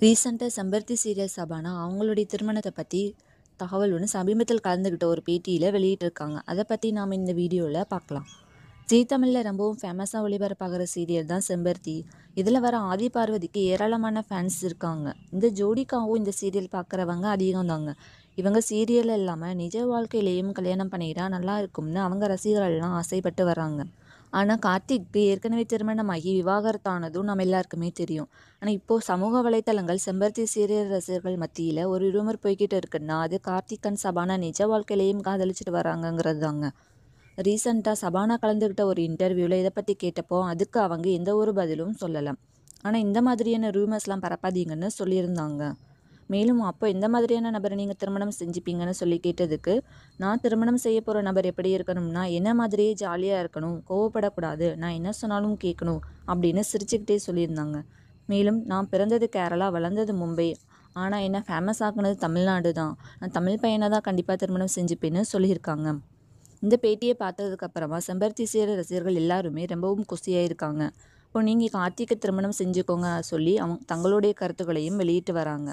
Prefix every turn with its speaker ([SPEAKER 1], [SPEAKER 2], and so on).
[SPEAKER 1] ரீசெண்டாக செம்பருத்தி சீரியல் சபானா அவங்களுடைய திருமணத்தை பற்றி தகவல் ஒன்று சமீபத்தில் கலந்துக்கிட்ட ஒரு பேட்டியில் வெளியிட்டிருக்காங்க. அதை பற்றி நாம் இந்த வீடியோவில் பார்க்கலாம் ஜீ தமிழில் ரொம்பவும் ஃபேமஸாக ஒளிபரப்பாகிற சீரியல் தான் செம்பருத்தி. இதில் வர ஆதி பார்வதிக்கு ஏராளமான ஃபேன்ஸ் இருக்காங்க. இந்த ஜோடிக்காகவும் இந்த சீரியல் பார்க்குறவங்க அதிகம் தாங்க இவங்க சீரியல் இல்லாமல் நிஜ வாழ்க்கையிலேயும் கல்யாணம் பண்ணிட்டா நல்லா இருக்கும்னு அவங்க ரசிகர்கள்லாம் ஆசைப்பட்டு வராங்க ஆனால் கார்த்திக்கு ஏற்கனவே திருமணமாகி விவாகரத்தானதும் நம்ம எல்லாருக்குமே தெரியும். ஆனால் இப்போது சமூக வலைத்தளங்கள் செம்பருத்தி சீரியல் ரசிகர்கள் மத்தியில் ஒரு ரூமர் போய்கிட்டு இருக்குன்னா அது கார்த்திக் அண்ட் சபானா நிஜ வாழ்க்கையிலையும் காதலிச்சிட்டு வராங்கங்கிறது தாங்க. ரீசண்டாக சபானா கலந்துக்கிட்ட ஒரு இன்டர்வியூவில் இதை பற்றி கேட்டப்போ அதுக்கு அவங்க எந்த ஒரு பதிலும் சொல்லலாம் ஆனால் இந்த மாதிரியான ரூமர்ஸ்லாம் பரப்பாதீங்கன்னு சொல்லியிருந்தாங்க. மேலும் அப்போ எந்த மாதிரியான நபரை நீங்கள் திருமணம் செஞ்சுப்பீங்கன்னு சொல்லி கேட்டதுக்கு நான் திருமணம் செய்ய போகிற நபர் எப்படி இருக்கணும்னா என்ன மாதிரியே ஜாலியாக இருக்கணும் கோவப்படக்கூடாது நான் என்ன சொன்னாலும் கேட்கணும் அப்படின்னு சிரிச்சுக்கிட்டே சொல்லியிருந்தாங்க. மேலும் நான் பிறந்தது கேரளா வளர்ந்தது மும்பை. ஆனால் என்ன ஃபேமஸ் ஆக்குனது தமிழ்நாடு தான். நான் தமிழ் பையனை தான் கண்டிப்பாக திருமணம் செஞ்சுப்பேன்னு சொல்லியிருக்காங்க. இந்த பேட்டியை பார்த்ததுக்கப்புறமா செம்பருத்தி சேர ரசிகர்கள் எல்லாருமே ரொம்பவும் குசியாக இருக்காங்க இப்போ நீங்கள் கார்த்திகை திருமணம் செஞ்சுக்கோங்க சொல்லி அவங்க தங்களுடைய கருத்துக்களையும் வெளியிட்டு வராங்க.